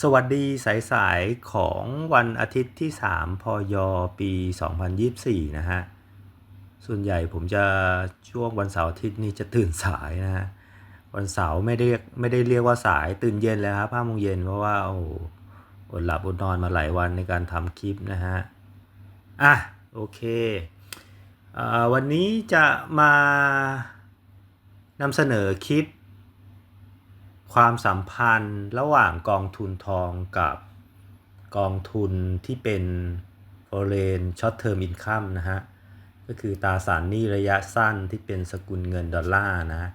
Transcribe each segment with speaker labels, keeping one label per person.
Speaker 1: สวัสดีสายๆของวันอาทิตย์ที่ 3 พย ปี 2024 นะฮะ ส่วนใหญ่ผมจะช่วงวันเสาร์อาทิตย์นี่จะตื่นสายนะฮะ วันเสาร์ไม่ได้ไม่ได้เรียกว่าสายตื่นเย็นเลยครับห้าโมงเย็นเพราะว่าโอ้หอดหลับอดนอนมาหลายวันในการทำคลิปนะฮะ อะ โอเคอวันนี้จะมานำเสนอคลิป ความสัมพันธ์ระหว่างกองทุนทองกับกองทุนที่เป็น foreign short term income นะฮะ ก็คือตราสารหนี้ระยะสั้นที่เป็นสกุลเงินดอลลาร์นะ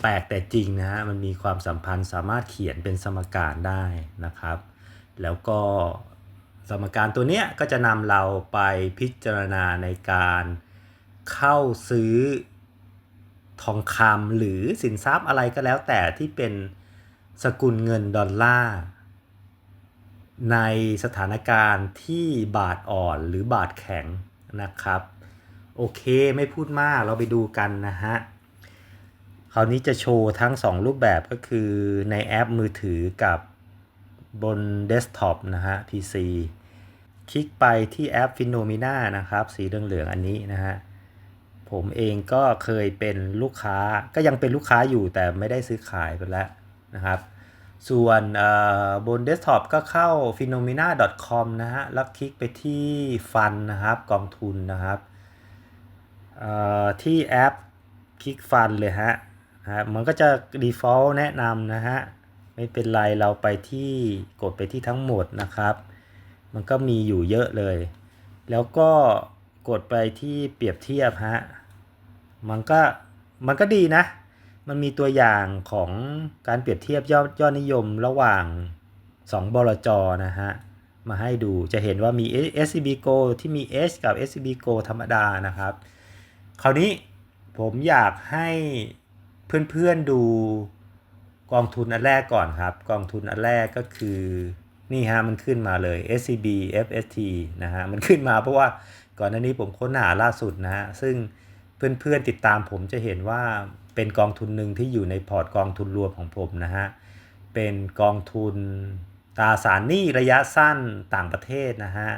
Speaker 1: แปลกแต่จริงนะฮะ มันมีความสัมพันธ์สามารถเขียนเป็นสมการได้นะครับ แล้วก็สมการตัวเนี้ยก็จะนำเราไปพิจารณาในการเข้าซื้อ ทองคำหรือสินทรัพย์อะไรก็แล้วแต่ที่เป็นสกุลเงินดอลลาร์ในสถานการณ์ที่บาทอ่อนหรือบาทแข็งนะครับ โอเคไม่พูดมากเราไปดูกันนะฮะคราวนี้จะโชว์ทั้ง 2 รูปแบบก็คือในแอปมือถือกับบนเดสก์ท็อปนะฮะ PC คลิกไปที่แอป Phenomena นะครับ สีเหลืองๆอันนี้นะฮะ ผมเองก็เคยเป็นลูกค้าก็ยังเป็นลูกค้าอยู่แต่ไม่ได้ซื้อขายไปแล้วนะครับ ส่วนบนเดสก์ท็อปก็เข้า phenomena.com นะฮะ แล้วคลิกไปที่ฟันนะครับ กองทุนนะครับที่แอปคลิกฟันเลยฮะะมันก็จะ default แนะนำนะฮะ ไม่เป็นไรเราไปที่กดไปที่ทั้งหมดนะครับ มันก็มีอยู่เยอะเลย แล้วก็กดไปที่เปรียบเทียบฮะ มันก็มันก็ดีนะ มันมีตัวอย่างของการเปรียบเทียบยอดยอดนิยมระหว่าง 2 บลจนะฮะ มาให้ดูจะเห็นว่ามี SCB Go ที่มี H กับ SCB Go ธรรมดานะครับ คราวนี้ผมอยากให้เพื่อนๆดูกองทุนอันแรกก่อนครับ กองทุนอันแรกก็คือนี่ฮะมันขึ้นมาเลย SCB FST นะฮะมันขึ้นมาเพราะว่าก่อนหน้านี้ผมค้นหาล่าสุดนะฮะซึ่ง เพื่อนๆติดตามผมจะเห็นว่าเป็นกองทุนหนึ่งที่อยู่ในพอร์ตกองทุนรวมของผมนะฮะ เป็นกองทุนตราสารหนี้ระยะสั้นต่างประเทศนะฮะ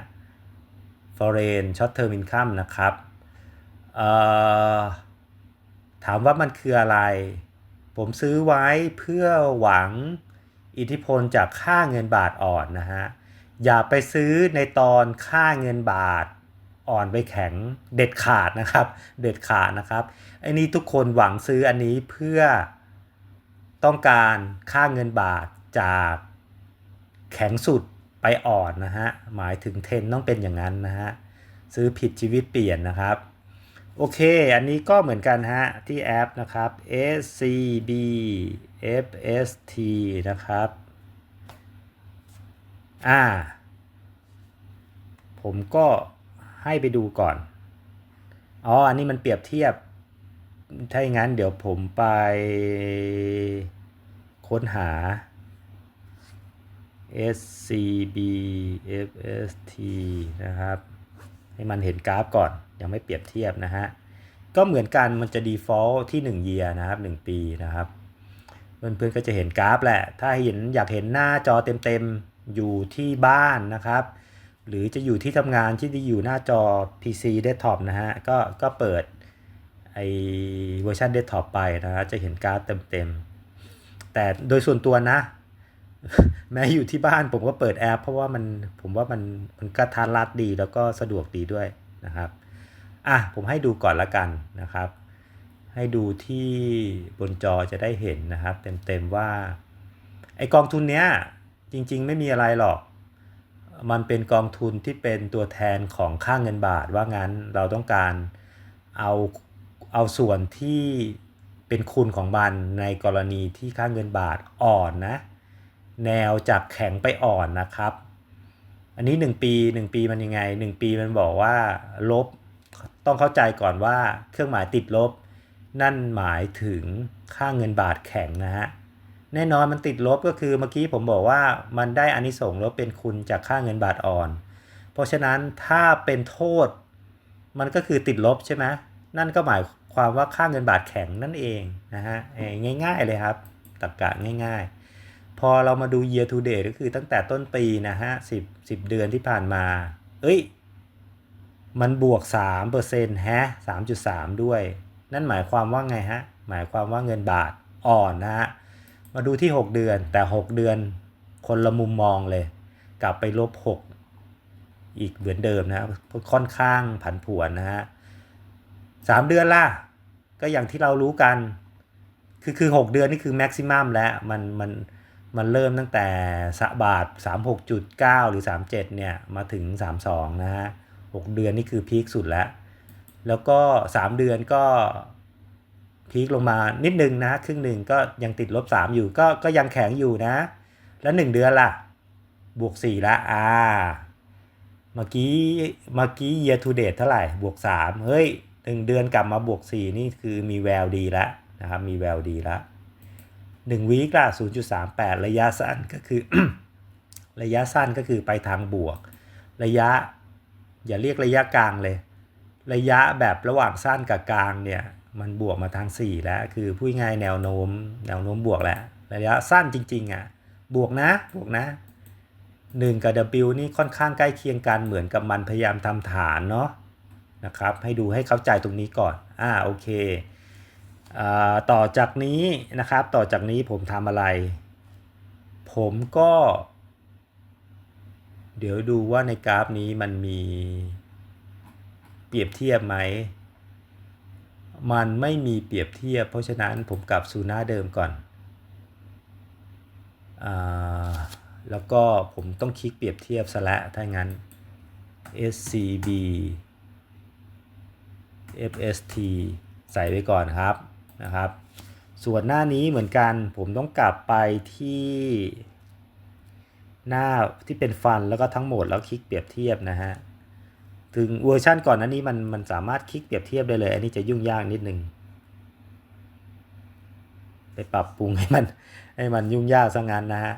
Speaker 1: foreign short term income นะครับถามว่ามันคืออะไร ผมซื้อไว้เพื่อหวังอิทธิพลจากค่าเงินบาทอ่อนนะฮะ อย่าไปซื้อในตอนค่าเงินบาท อ่อนไปแข็งเด็ดขาดนะครับ เด็ดขาดนะครับไอ้นี้ทุกคนหวังซื้ออันนี้เพื่อต้องการค่าเงินบาทจากแข็งสุดไปอ่อนนะฮะหมายถึงเทนต้องเป็นอย่างนั้นนะฮะซื้อผิดชีวิตเปลี่ยนนะครับโอเค อันนี้ก็เหมือนกันฮะ ที่แอปนะครับ SCB FST นะครับ อ่า ผมก็ ให้ไปดูก่อน อ๋อ อันนี้มันเปรียบเทียบ ถ้าอย่างนั้นเดี๋ยวผมไปค้นหา SCB FST นะครับ ให้มันเห็นกราฟก่อน ยังไม่เปรียบเทียบนะฮะ ก็เหมือนกันมันจะ default ที่1 year นะครับ 1 ปีนะครับ เพื่อนๆก็จะเห็นกราฟแหละ ถ้าเห็นอยากเห็นหน้าจอเต็มๆ อยู่ที่บ้านนะครับ หรือจะอยู่ที่ทำงานที่อยู่หน้าจอ PC desktop นะฮะ ก็ก็เปิดไอเวอร์ชัน desktop ไปนะฮะจะเห็นการาฟเต็มๆ แต่โดยส่วนตัวนะ แม้อยู่ที่บ้านผมก็เปิดแอป เพราะว่ามันผมว่ามันมันก็ทันรัดดีแล้วก็สะดวกดีด้วยนะครับ อะ ผมให้ดูก่อนละกันนะครับ ให้ดูที่บนจอจะได้เห็นนะครับ เต็มๆว่า ไอกองทุนเนี้ยจริงๆ ไม่มีอะไรหรอก มันเป็นกองทุนที่เป็นตัวแทนของค่าเงินบาท ว่างั้นเราต้องการเอาเอาส่วนที่เป็นคุณของมันในกรณีที่ค่าเงินบาทอ่อนนะ แนวจากแข็งไปอ่อนนะครับ อันนี้ 1 ปี 1 ปีมันยังไง 1 ปีมันบอกว่าลบต้องเข้าใจก่อนว่าเครื่องหมายติดลบ นั่นหมายถึงค่าเงินบาทแข็งนะฮะ แน่นอนมันติดลบก็คือเมื่อกี้ผมบอกว่ามันได้อานิสงส์ลบเป็นคุณจากค่าเงินบาทอ่อน เพราะฉะนั้นถ้าเป็นโทษ มันก็คือติดลบใช่ไหมนั่นก็หมายความว่าค่าเงินบาทแข็งนั่นเองนะฮะง่าย ๆเลยครับตรรกกะง่าย ๆ พอเรามาดู year to date ก็คือตั้งแต่ต้นปีนะฮะ10 10เดือนที่ผ่านมา เอ้ย มันบวก3%แฮะ3.3ด้วย นั่นหมายความว่าไงฮะ หมายความว่าเงินบาทอ่อนนะฮะ มาดูที่ 6 เดือน แต่ 6 เดือนคนละมุมมองเลย กลับไปลบ 6 อีกเหมือนเดิมนะครับค่อนข้างผันผวนนะฮะสามเดือนล่ะ ก็อย่างที่เรารู้กัน คือคือ 6 เดือนนี่คือแม็กซิมัมแล้วมันมันมันเริ่มตั้งแต่สะบาท 36.9 หรือ 37 เนี่ย มาถึง 32 นะฮะ 6 เดือนนี่คือพีคสุดแล้ว แล้วก็ 3 เดือนก็ พีคลงมานิดนึงนะ ครึ่งหนึ่งก็ยังติดลบ 3 อยู่ก็ก็ยังแข็งอยู่นะ แล้ว 1 เดือนล่ะ บวก 4 ละอ่าเมื่อกี้เมื่อกี้ year to date เท่าไหร่บวก 3 เฮ้ย 1 เดือนกลับมาบวก 4 นี่คือมีแววดีแล้วนะครับมีแววดีแล้ว1วีคละ0.38 ระยะสั้นก็คือ ระยะสั้นก็คือไปทางบวก ระยะอย่าเรียกระยะกลางเลย ระยะแบบระหว่างสั้นกับกลางเนี่ย มันบวกมาทาง 4 แล้ว คือพูดง่ายแนวโน้ม แนวโน้มบวกแล้วระยะสั้นจริงๆอะ บวกนะ บวกนะ 1 กับ W นี่ค่อนข้างใกล้เคียงกัน เหมือนกับมันพยายามทำฐานเนาะ นะครับ ให้ดูให้เข้าใจตรงนี้ก่อน อ่า โอเคอ่าต่อจากนี้นะครับ ต่อจากนี้ผมทำอะไร ผมก็ เดี๋ยวดูว่าในกราฟนี้มันมีเปรียบเทียบไหม มันไม่มีเปรียบเทียบ เพราะฉะนั้นผมกลับสู่หน้าเดิมก่อนอ่าแล้วก็ผมต้องคลิกเปรียบเทียบซะล้วถ้างั้น SCB FST ใส่ไว้ก่อนครับนะครับ ส่วนหน้านี้เหมือนกันผมต้องกลับไปที่หน้าที่เป็นฟันแล้วก็ทั้งหมดแล้วคลิกเปรียบเทียบนะฮะ ถึงเวอร์ชันก่อนหน้านี้มันมันสามารถคลิกเปรียบเทียบได้เลย อันนี้จะยุ่งยากนิดนึงไปปรับปรุงให้มันให้มันยุ่งยากซะงั้นนะฮะ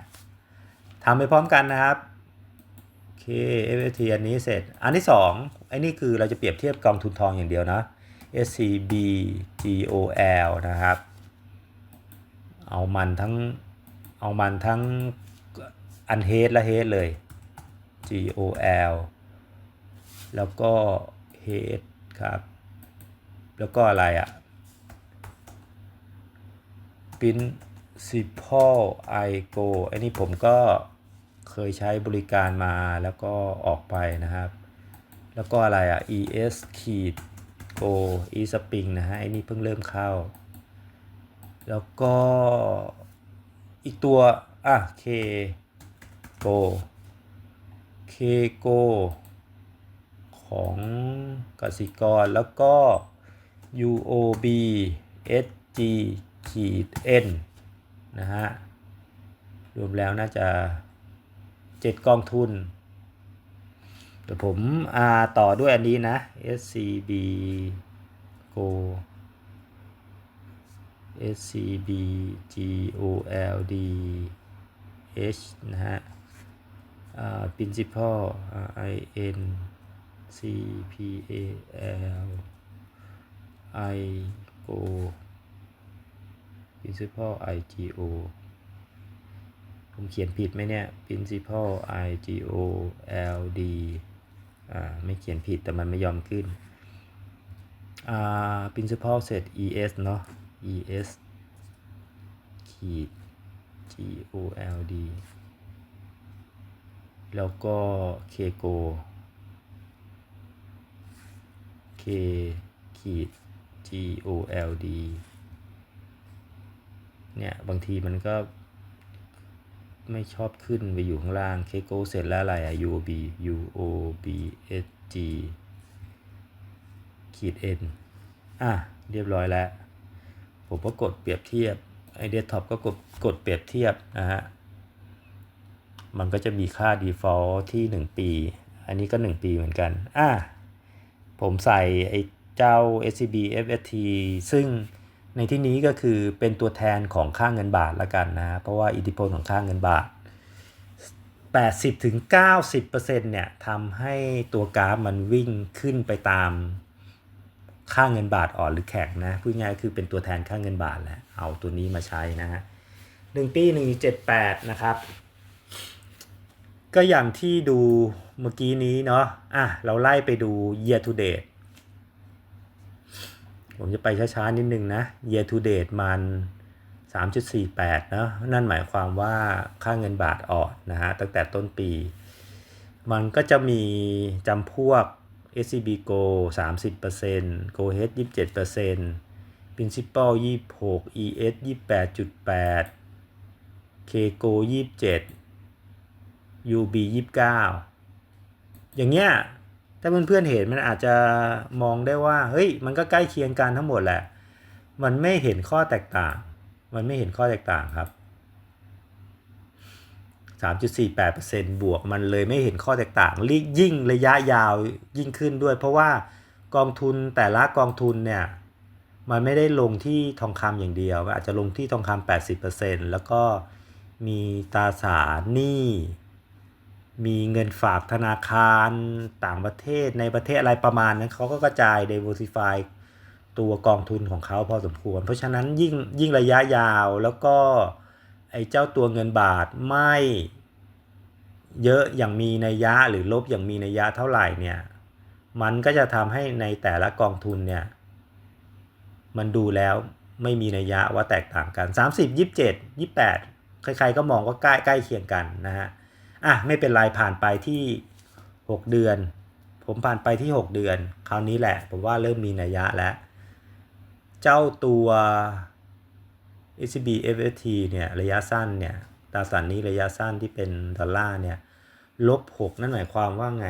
Speaker 1: ทำไปพร้อมกันนะครับโอเค FFT อันนี้เสร็จ อันที่2อันนี้คือเราจะเปรียบเทียบกองทุนทองอย่างเดียวนะ SCB GOL นะครับ เอามันทั้งเอามันทั้งอันเฮดและเฮดเลย GOL แล้วก็ head ครับ แล้วก็อะไรอะ principal I go อันนี้ผมก็เคยใช้บริการมาแล้วก็ออกไปนะครับ แล้วก็อะไรอะ es ขีด go e spring นะฮะไอ้นี่เพิ่งเริ่มเข้า แล้วก็อีกตัว อะ k go k go ของกสิกรแล้วก็ UOB SG ขีด N นะฮะ รวมแล้วน่าจะ 7 กองทุน เดี๋ยวผมอาต่อด้วยอันนี้นะ SCB Go SCB GOLD H นะฮะ principal IN CPAL I go principal IGO ผมเขียนผิดไหมเนี่ย principal IGO LD อ่า ไม่เขียนผิดแต่มันไม่ยอมขึ้น อ่า principal เสร็จ ES เนาะ ES ขีด GOLD แล้วก็ KGO K ขีด G O L D เนี่ยบางทีมันก็ไม่ชอบขึ้นไปอยู่ข้างล่าง K Go เสร็จแล้วอะไรอะ U O B U O B S G ขีด N อะ เรียบร้อยแล้ว ผมก็กดเปรียบเทียบ ไอเดสท็อปก็กดกดเปรียบเทียบนะฮะ มันก็จะมีค่า default ที่ 1 ปี อันนี้ก็ 1 ปีเหมือนกัน อะ ผมใส่ไอ้เจ้า SCB FST ซึ่งในที่นี้ก็คือเป็นตัวแทนของค่าเงินบาทละกันนะ เพราะว่าอิทธิพลของค่าเงินบาท 80-90%เนี่ยทำให้ตัวกราฟมันวิ่งขึ้นไปตามค่าเงินบาทอ่อนหรือแข็งนะพูดง่ายคือเป็นตัวแทนค่าเงินบาทแหละเอาตัวนี้มาใช้นะฮะ1ปี1.78นะครับ ก็อย่างที่ดูเมื่อกี้นี้เนาะอะเราไล่ไปดู year to date ผมจะไปช้าๆนิดนึงนะ year to date มัน 3.48นะนั่นหมายความว่าค่าเงินบาทอ่อนนะฮะตั้งแต่ต้นปี มันก็จะมีจำพวก SCB Go 30% Go Head 27% Principal 26 ES 28.8 K Go 27 UB 29อย่างเงี้ยถ้าเพื่อนๆเห็นมันอาจจะมองได้ว่าเฮ้ยมันก็ใกล้เคียงกันทั้งหมดแหละ มันไม่เห็นข้อแตกต่าง มันไม่เห็นข้อแตกต่างครับ 3.48%บวกมันเลยไม่เห็นข้อแตกต่างยิ่งระยะยาวยิ่งขึ้นด้วย เพราะว่ากองทุนแต่ละกองทุนเนี่ยมันไม่ได้ลงที่ทองคำอย่างเดียว มันอาจจะลงที่ทองคำ80%แล้วก็มีตราสารหนี้ มีเงินฝากธนาคารต่างประเทศในประเทศอะไรประมาณนั้นเขาก็กระจาย diversify ตัวกองทุนของเขาพอสมควร เพราะฉะนั้นยิ่งยิ่งระยะยาวแล้วก็ไอ้เจ้าตัวเงินบาทไม่เยอะอย่างมีนัยยะหรือลบอย่างมีนัยยะเท่าไหร่เนี่ยมันก็จะทำให้ในแต่ละกองทุนเนี่ยมันดูแล้วไม่มีนัยยะว่าแตกต่างกัน 30 27 28 ใครๆก็มองก็ใกล้ใกล้เคียงกันนะฮะ อะไม่เป็นไรผ่านไปที่ 6 เดือน ผมผ่านไปที่ 6 เดือน คราวนี้แหละ ผมว่าเริ่มมีนัยยะแล้ว เจ้าตัว SCB FST เนี่ยระยะสั้นเนี่ยตราสารนี้ระยะสั้นที่เป็นดอลลาร์เนี่ยลบ 6 นั่นหมายความว่าไง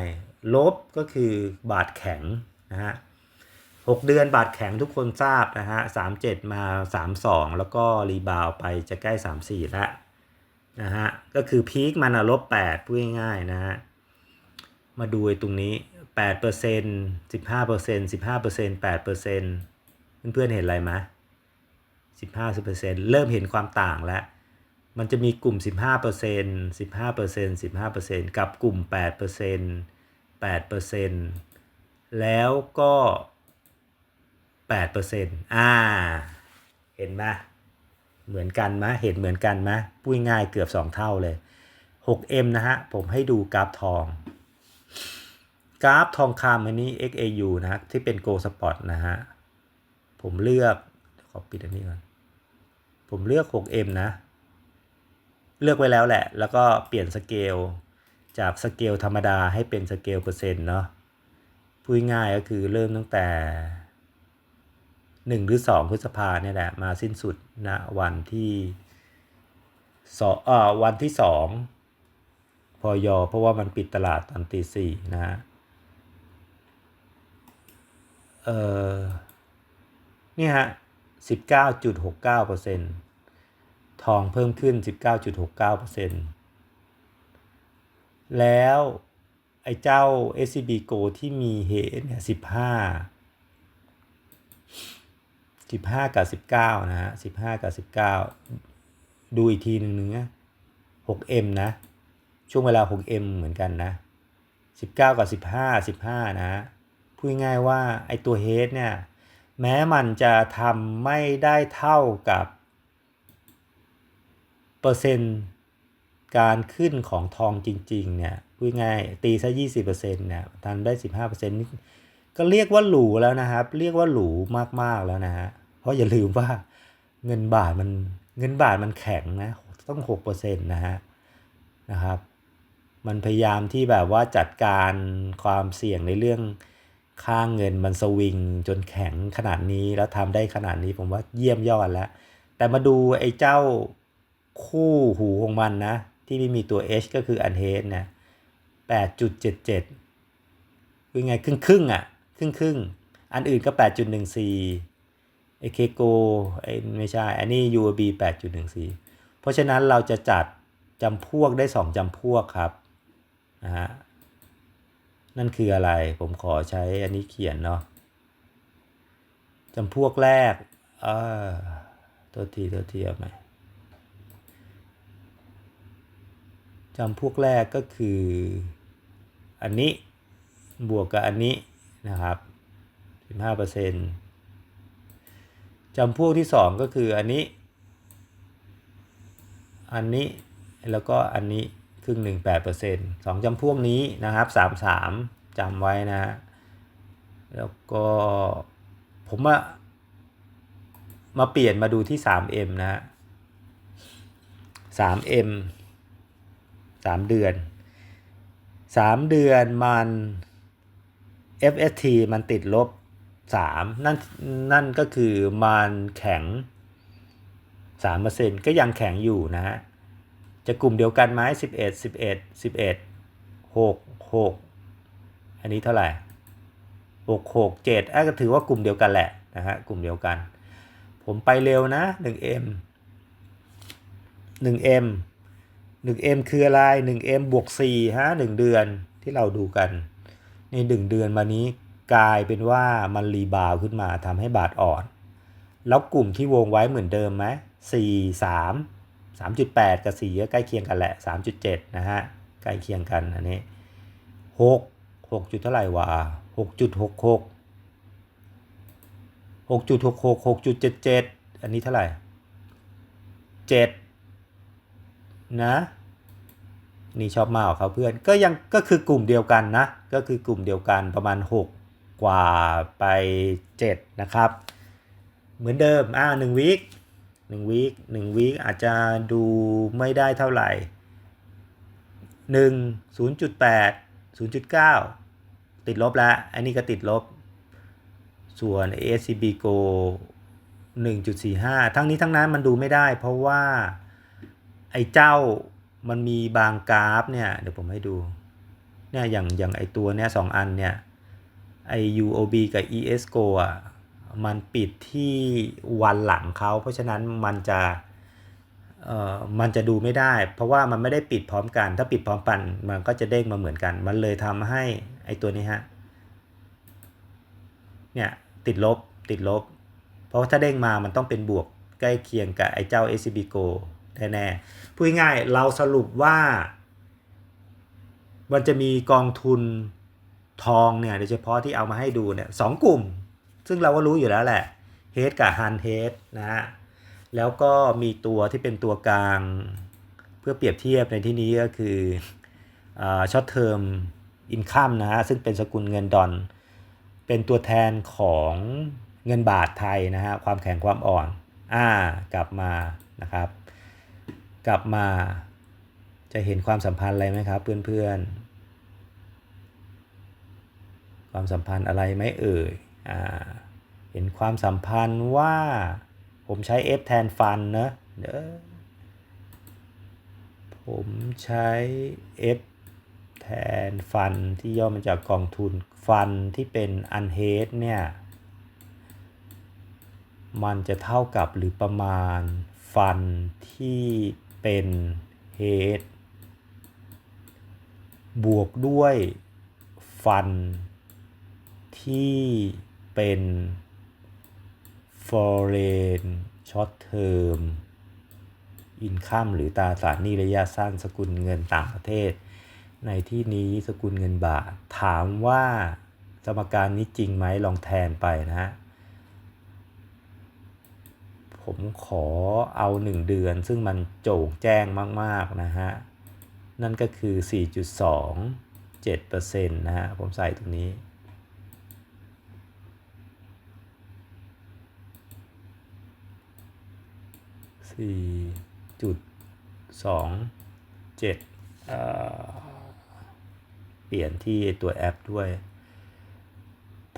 Speaker 1: ลบก็คือบาทแข็งนะฮะ6เดือนบาทแข็งทุกคนทราบนะฮะ37มา32แล้วก็รีบาวไปจะใกล้34แล้ว นะฮะก็คือพีคมันลบแปดพูดง่ายๆนะฮะมาดูตรงนี้แปดเปอร์เซ็นต์สิบห้าเปอร์เซ็นต์สิบห้าเปอร์เซ็นต์แปดเปอร์เซ็นต์เพื่อนๆเห็นอะไรไหมสิบห้าสิบเปอร์เซ็นต์เริ่มเห็นความต่างแล้ว มันจะมีกลุ่มสิบห้าเปอร์เซ็นต์สิบห้าเปอร์เซ็นต์สิบห้าเปอร์เซ็นต์กับกลุ่มแปดเปอร์เซ็นต์แปดเปอร์เซ็นต์แล้วก็แปดเปอร์เซ็นต์อ่า เห็นไหม เหมือนกันไหมเห็นเหมือนกันไหมพูดง่ายเกือบ 2 เท่าเลย 6M นะฮะ ผมให้ดูกราฟทอง กราฟทองคำอันนี้ XAU นะฮะที่เป็น Go Spot นะฮะ ผมเลือก ขอปิดอันนี้ก่อน ผมเลือก 6M นะ เลือกไว้แล้วแหละ แล้วก็เปลี่ยนสเกลจากสเกลธรรมดาให้เป็นสเกลเปอร์เซ็นต์เนาะพูดง่ายก็คือเริ่มตั้งแต่ หนึ่งหรือสองพฤษภาเนี่ยแหละมาสิ้นสุดณวันที่สองวันที่สองพอยอเพราะว่ามันปิดตลาดตอนตีสี่นะฮะเออนี่ฮะสิบเก้าจุดหกเก้าเปอร์เซ็นต์ทองเพิ่มขึ้นสิบเก้าจุดหกเก้าเปอร์เซ็นต์แล้วไอ้เจ้า SCB Go ที่มีเหตุเนี่ยสิบห้า 15 กับ 19 นะฮะ 15 กับ 19 ดูอีกทีหนึ่งนึงนะ 6M นะ ช่วงเวลา 6M เหมือนกันนะ 19 กับ 15 15 นะพูดง่ายว่าไอตัวเฮดเนี่ย แม้มันจะทำไม่ได้เท่ากับเปอร์เซ็นต์การขึ้นของทองจริง ๆ เนี่ยพูดง่ายตีซะ20%เนี่ยทำได้ 15%นี่ก็เรียกว่าหรูแล้วนะครับ เรียกว่าหรูมากๆแล้วนะฮะ เพราะอย่าลืมว่าเงินบาทมันเงินบาทมันแข็งนะต้อง6%นะฮะนะครับ มันพยายามที่แบบว่าจัดการความเสี่ยงในเรื่องค่างเงินมันสวิงจนแข็งขนาดนี้แล้วทำได้ขนาดนี้ผมว่าเยี่ยมยอดแล้ว แต่มาดูไอ้เจ้าคู่หูของมันนะ ที่ไม่มีตัว H ก็คืออันเฮดเนี่ย8.77คือไงครึ่งครึ่งอะ ครึ่งครึ่งอันอื่นก็8.14 ไอเคโกไอไม่ใช่ อันนี้ UAB 8.14 เพราะฉะนั้นเราจะจัดจำพวกได้ 2จำพวกครับนะฮะนั่นคืออะไรผมขอใช้อันนี้เขียนเนาะจำพวกแรกเออตัวทีตัวทีเอาไหมจำพวกแรกก็คืออันนี้บวกกับอันนี้นะครับ 15% จำพวกที่ 2 ก็คืออันนี้ อันนี้แล้วก็อันนี้ครึ่งหนึ่งแปดเปอร์เซ็นต์สองจำพวกนี้นะครับสามสามจำไว้นะฮะแล้วก็ผมว่ามาเปลี่ยนมาดูที่ 3M นะฮะ 3M 3เดือน3เดือนมัน FST มันติดลบ 3นั่นนั่นก็คือมันแข็ง3%ก็ยังแข็งอยู่นะฮะ จะกลุ่มเดียวกันไหม11 11 11 6 6 อันนี้เท่าไหร่ 6 6 7อะก็ถือว่ากลุ่มเดียวกันแหละนะฮะ กลุ่มเดียวกัน ผมไปเร็วนะ 1M 1M 1M คืออะไร 1M บวก4ฮะ 1 เดือนที่เราดูกัน ใน 1 เดือนมานี้ กลายเป็นว่ามันรีบาวขึ้นมาทำให้บาทอ่อน แล้วกลุ่มที่วงไว้เหมือนเดิมไหม4 3 3.8กับ4ก็ใกล้เคียงกันแหละ3.7นะฮะใกล้เคียงกันอันนี้6 6จุดเท่าไหร่วะ6.66 6.66 6.77อันนี้เท่าไหร่7นะนี่ชอบมากกว่าเขาเพื่อนก็ยังก็คือกลุ่มเดียวกันนะ ก็คือกลุ่มเดียวกันประมาณ 6 กว่าไป 7 นะครับ เหมือนเดิม อ่าหนึ่งวีคหนึ่งวีคหนึ่งวีคอาจจะดูไม่ได้เท่าไหร่ 1 0.8 0.9 ติดลบแล้ว อันนี้ก็ติดลบ ส่วน ASCB Go 1.45 ทั้งนี้ทั้งนั้นมันดูไม่ได้ เพราะว่า ไอ้เจ้ามันมีบางกราฟเนี่ย เดี๋ยวผมให้ดู เนี่ยอย่างอย่างไอ้ตัวเนี้ยสองอันเนี่ย ไอ UOB กับ ESCO อะมันปิดที่วันหลังเขา เพราะฉะนั้นมันจะเอ่อมันจะดูไม่ได้ เพราะว่ามันไม่ได้ปิดพร้อมกัน ถ้าปิดพร้อมกันมันก็จะเด้งมาเหมือนกัน มันเลยทำให้ไอตัวนี้ฮะเนี่ยติดลบติดลบ เพราะว่าถ้าเด้งมามันต้องเป็นบวกใกล้เคียงกับไอเจ้า SCB Go แน่ๆพูดง่ายเราสรุปว่า มันจะมีกองทุน ทองเนี่ยโดยเฉพาะที่เอามาให้ดูเนี่ยสองกลุ่ม ซึ่งเราก็รู้อยู่แล้วแหละเฮดกับฮันเฮดนะฮะแล้วก็มีตัวที่เป็นตัวกลาง เพื่อเปรียบเทียบในที่นี้ก็คือช็อตเทอมอินคัมนะฮะซึ่งเป็นสกุลเงินดอลเป็นตัวแทนของเงินบาทไทยนะฮะความแข็งความอ่อนอ่ากลับมานะครับ กลับมาจะเห็นความสัมพันธ์อะไรไหมครับเพื่อนๆ ความสัมพันธ์อะไรไหมเอ่ยอ่าเห็นความสัมพันธ์ว่าผมใช้ F แทนฟันนะเด้อผมใช้ F แทนฟันที่ย่อมาจากกองทุนฟันที่เป็นอันเฮดเนี่ย มันจะเท่ากับหรือประมาณฟันที่เป็นเฮดบวกด้วยฟัน ที่เป็น foreign short term income หรือตราสารหนี้ระยะสั้นสกุลเงินต่างประเทศ ในที่นี้สกุลเงินบาท ถามว่าสมการนี้จริงไหมลองแทนไปนะฮะผมขอเอา 1 เดือนซึ่งมันโจ่งแจ้งมาก ๆ นะฮะ นั่นก็คือ 4.27%นะฮะ ผมใส่ตรงนี้ สี่จุดสองเจ็ดเปลี่ยนที่ตัวแอปด้วย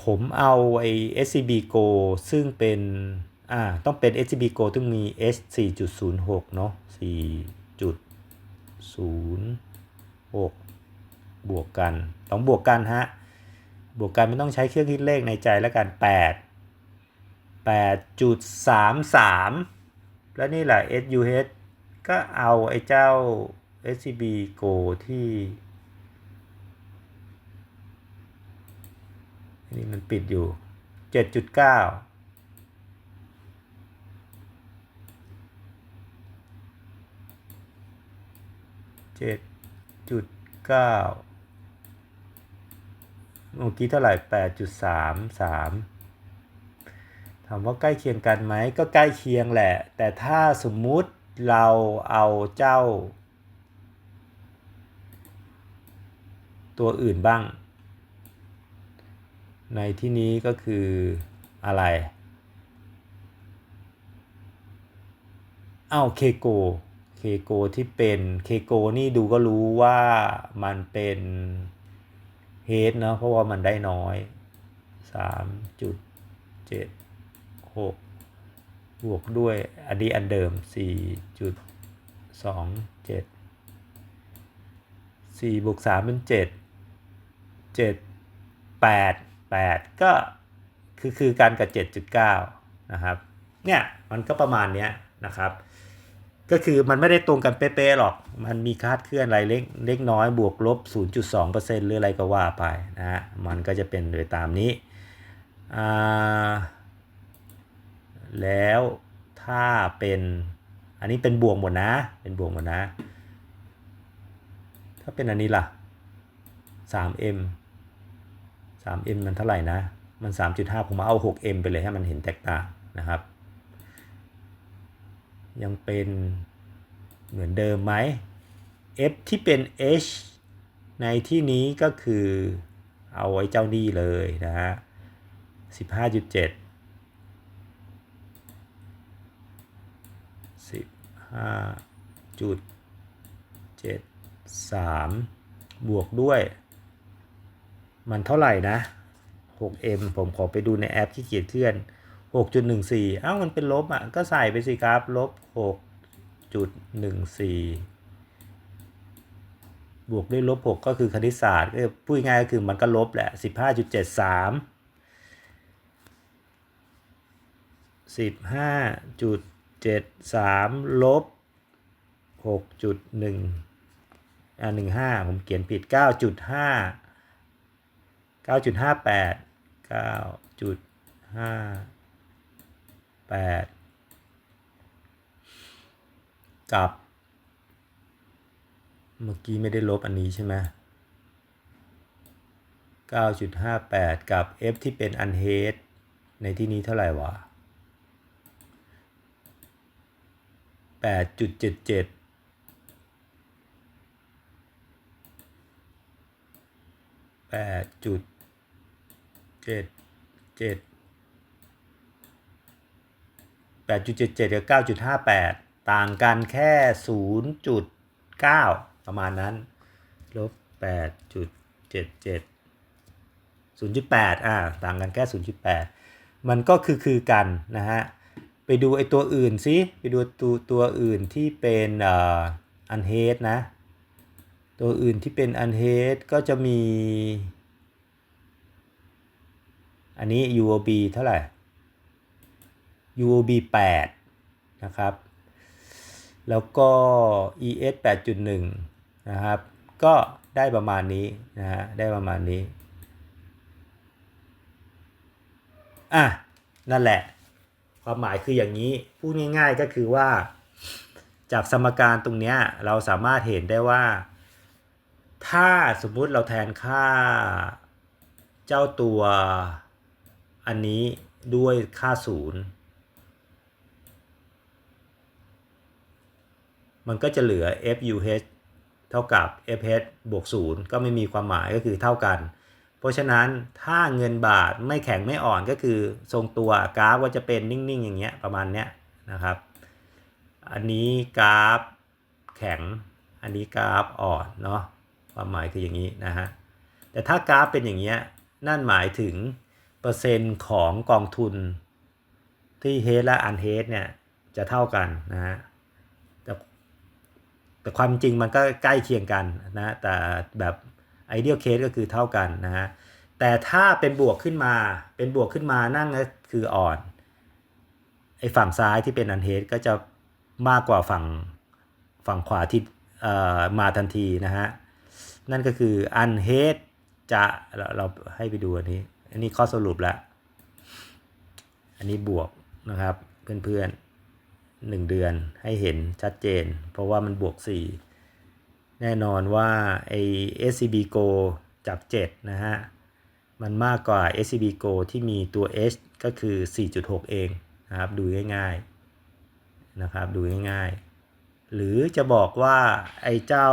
Speaker 1: ผมเอาไอ้ SCB Go ซึ่งเป็น อ่า ต้องเป็น SCB Go ต้องมี S 4.06 เนาะ4.06 บวกกัน ต้องบวกกันฮะ บวกกันไม่ต้องใช้เครื่องคิดเลขในใจแล้วกัน 8 8.33 แล้วนี่แหละ SUH ก็เอาไอ้เจ้า SCB Go ที่นี่มันปิดอยู่ 7.9 7.9เมื่อกี้เท่าไหร่8.33 ถามว่าใกล้เคียงกันไหมก็ใกล้เคียงแหละ แต่ถ้าสมมุติเราเอาเจ้า ตัวอื่นบ้าง ในที่นี้ก็คืออะไรเอ้าเคโกเคโกที่เป็นเคโกนี่ดูก็รู้ว่ามันเป็นเฮดเนาะเพราะว่ามันได้น้อย 6 บวกด้วยอันนี้อันเดิม 4.27 4บวก3เป็น 7 7 8 8 ก็คือคือการกับ 7.9 นะครับ เนี่ยมันก็ประมาณเนี้ยนะครับ ก็คือมันไม่ได้ตรงกันเป๊ะๆหรอก มันมีคาดเคลื่อนอะไรเล็กเล็กน้อยบวกลบ 0.2%หรืออะไรก็ว่าไปนะฮะ มันก็จะเป็นโดยตามนี้อ่า แล้วถ้าเป็นอันนี้เป็นบวกหมดนะ เป็นบวกหมดนะ ถ้าเป็นอันนี้ล่ะ 3m 3m มันเท่าไหร่นะ มัน 3.5 ผมมาเอา 6m ไปเลยให้มันเห็นแตกต่างนะครับ ยังเป็นเหมือนเดิมไหม f ที่เป็น h ในที่นี้ก็คือเอาไว้เจ้านี่เลยนะฮะ 15.7 สิบห้าจุดเจ็ดสามบวกด้วย มันเท่าไหร่นะ 6m ผมขอไปดูในแอปที่เกียจเคลื่อน 6.14 อ้าวมันเป็นลบอะ ก็ใส่ไปสิครับ ลบ 6.14 บวกด้วยลบ 6 ก็คือคณิตศาสตร์ก็พูดง่ายก็คือมันก็ลบแหละ 15.73 15.73 7 3ลบ6.1อ่า15 ผมเขียนผิด 9.5 9.58 9.58 กับ เมื่อกี้ไม่ได้ลบอันนี้ใช่ไหม9.58 กับ f ที่เป็น unhedged ในที่นี้เท่าไหร่วะ แปดจุดเจ็ดเจ็ดแปดจุดเจ็ดเจ็ดแปดจุดเจ็ดเจ็ดกับเก้าจุดห้าแปดต่างกันแค่ศูนย์จุดเก้าประมาณนั้นลบแปดจุดเจ็ดเจ็ดศูนย์จุดแปดอ่าต่างกันแค่ศูนย์จุดแปดมันก็คือคือกันนะฮะ ไปดูไอตัวอื่นซิไปดูตัวตัวอื่นที่เป็นอันเฮดนะ ตัวอื่นที่เป็นอันเฮดก็จะมี อันนี้ UOB เท่าไหร่ UOB 8 นะครับ แล้วก็ ES 8.1 นะครับ ก็ได้ประมาณนี้นะฮะ ได้ประมาณนี้ อะ นั่นแหละ ความหมายคืออย่างนี้พูดง่าย ๆก็คือว่า จากสมการตรงเนี้ยเราสามารถเห็นได้ว่า ถ้าสมมุติเราแทนค่าเจ้าตัวอันนี้ด้วยค่าศูนย์มันก็จะเหลือ FUH เท่ากับ FH บวก0ก็ไม่มีความหมายก็คือเท่ากัน ราะฉะนั้นถ้าเงินบาทไม่แข็งไม่อ่อนก็คือทรงตัวกราฟว่าจะเป็นนิ่งๆอย่างเงี้ยประมาณเนี้ยนะครับ อันนี้กราฟแข็ง อันนี้กราฟอ่อนเนาะความหมายคืออย่างนี้นะฮะแต่ถ้ากราฟเป็นอย่างเงี้ยนั่นหมายถึงเปอร์เซ็นต์ของกองทุนที่เฮดและอันเฮดเนี่ยจะเท่ากันนะฮะแต่แต่ความจริงมันก็ใกล้เคียงกันนะแต่แบบ ไอเดียลเคสก็คือเท่ากันนะฮะแต่ถ้าเป็นบวกขึ้นมา เป็นบวกขึ้นมานั่นก็คืออ่อนไอฝั่งซ้ายที่เป็นอันเฮดก็จะมากกว่าฝั่งฝั่งขวาที่มาทันทีนะฮะนั่นก็คืออันเฮดจะเราเราให้ไปดูอันนี้ อันนี้ข้อสรุปล้วอันนี้บวกนะครับเพื่อนๆหนึ่งเดือนให้เห็นชัดเจน เพราะว่ามันบวก4 แน่นอนว่าไอ SCB Go จาก7นะฮะ มันมากกว่า SCB Go ที่มีตัว H ก็คือ 4.6 เองนะครับ ดูง่ายๆนะครับ ดูง่ายหรือจะบอกว่าไอ้เจ้า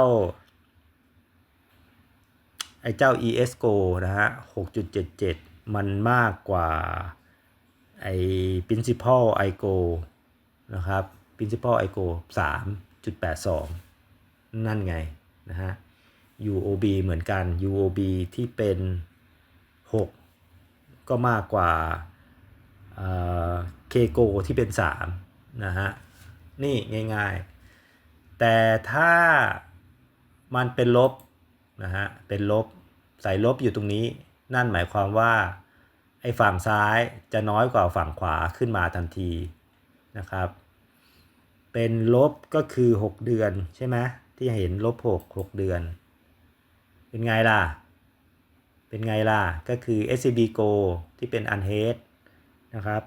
Speaker 1: ไอ้เจ้า ESCO นะฮะ 6.77 มันมากกว่าไอ้ principal IGO นะครับ principal IGO 3.82 นั่นไงนะฮะ UOB เหมือนกัน UOB ที่เป็น 6 ก็มากกว่าเคโกที่เป็น 3 นะฮะ นี่ง่ายๆ แต่ถ้ามันเป็นลบนะฮะ เป็นลบใส่ลบอยู่ตรงนี้ นั่นหมายความว่าไอ้ฝั่งซ้ายจะน้อยกว่าฝั่งขวาขึ้นมาทันทีนะครับ เป็นลบก็คือ 6 เดือนใช่ไหม ที่เห็นลบ6 6เดือน เป็นไงล่ะ เป็นไงล่ะ ก็คือ SCB Go ที่เป็น unhedged นะครับ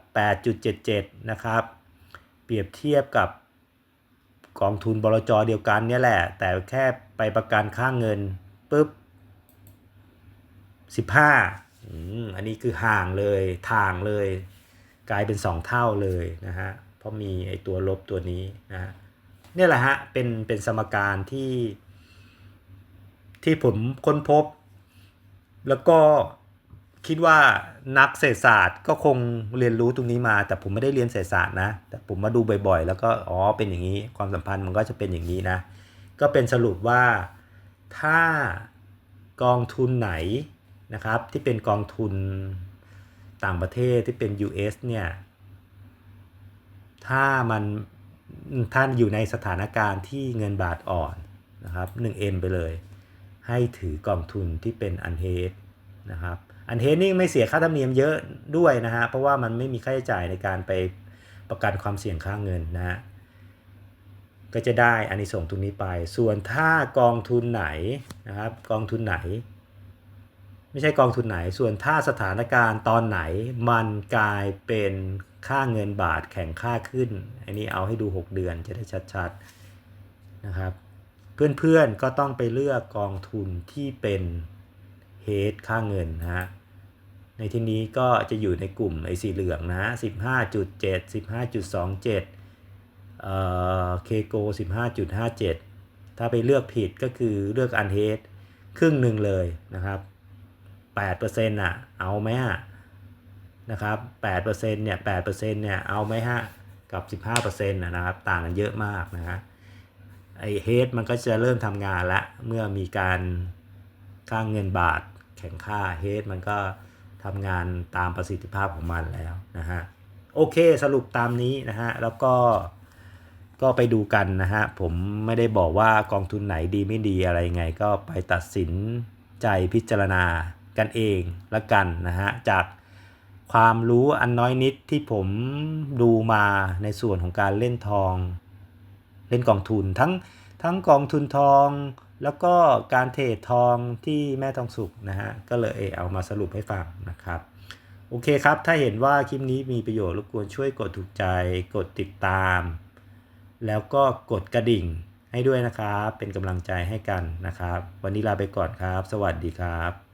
Speaker 1: 8.77 นะครับ เปรียบเทียบกับกองทุนบลจเดียวกันเนี่ยแหละ แต่แค่ไปประกันค่างเงินปุ๊บ 15อืมอันนี้คือห่างเลยทางเลย กลายเป็น 2 เท่าเลยนะฮะ เพราะมีไอตัวลบตัวนี้นะฮะ เนี่ยแหละฮะเป็นเป็นสมการที่ที่ผมค้นพบ แล้วก็คิดว่านักเศรษฐศาสตร์ก็คงเรียนรู้ตรงนี้มา แต่ผมไม่ได้เรียนเศรษฐศาสตร์นะแต่ผมมาดูบ่อยๆ แล้วก็อ๋อเป็นอย่างนี้ความสัมพันธ์มันก็จะเป็นอย่างนี้นะ ก็เป็นสรุปว่าถ้ากองทุนไหนนะครับที่เป็นกองทุนต่างประเทศที่เป็น US เนี่ย ถ้ามัน ท่านอยู่ในสถานการณ์ที่เงินบาทอ่อนนะครับ 1M ไปเลย ให้ถือกองทุนที่เป็นอันเฮดนะครับอันเฮดนี่ไม่เสียค่าธรรมเนียมเยอะด้วยนะฮะเพราะว่ามันไม่มีค่าใช้จ่ายในการไปประกันความเสี่ยงค่าเงินนะฮะก็จะได้อันนี้ส่งตรงนี้ไป ส่วนถ้ากองทุนไหนนะครับกองทุนไหน ไม่ใช่กองทุนไหน ส่วนถ้าสถานการณ์ตอนไหนมันกลายเป็น ค่าเงินบาทแข่งค่าขึ้น อันนี้เอาให้ดู 6 เดือนจะได้ชัดๆนะครับ เพื่อนๆก็ต้องไปเลือกกองทุนที่เป็นเฮดค่าเงินนะฮะ ในที่นี้ก็จะอยู่ในกลุ่มไอ้สีเหลืองนะ15.7 15.27เอ่อเคโก15.57 ถ้าไปเลือกผิดก็คือเลือกอันเฮดครึ่งหนึ่งเลยนะครับ8%อะ เอาไหมฮะ นะครับ8%เนี่ย8%เนี่ยเอาไหมฮะกับ 15%นะครับต่างกันเยอะมากนะฮะไอเฮดมันก็จะเริ่มทำงานละเมื่อมีการค่างเงินบาทแข่งค่าเฮดมันก็ทำงานตามประสิทธิภาพของมันแล้วนะฮะโอเคสรุปตามนี้นะฮะแล้วก็ก็ไปดูกันนะฮะผมไม่ได้บอกว่ากองทุนไหนดีไม่ดีอะไรไง ก็ไปตัดสินใจพิจารณากันเองละกันนะฮะจาก ความรู้อันน้อยนิดที่ผมดูมาในส่วนของการเล่นทอง เล่นกองทุนทั้งทั้งกองทุนทอง แล้วก็การเทรดทองที่แม่ทองสุกนะฮะก็เลยเอามาสรุปให้ฟังนะครับโอเคครับ ถ้าเห็นว่าคลิปนี้มีประโยชน์รบกวนช่วยกดถูกใจ กดติดตาม แล้วก็กดกระดิ่งให้ด้วยนะครับ เป็นกำลังใจให้กันนะครับ วันนี้ลาไปก่อนครับ สวัสดีครับ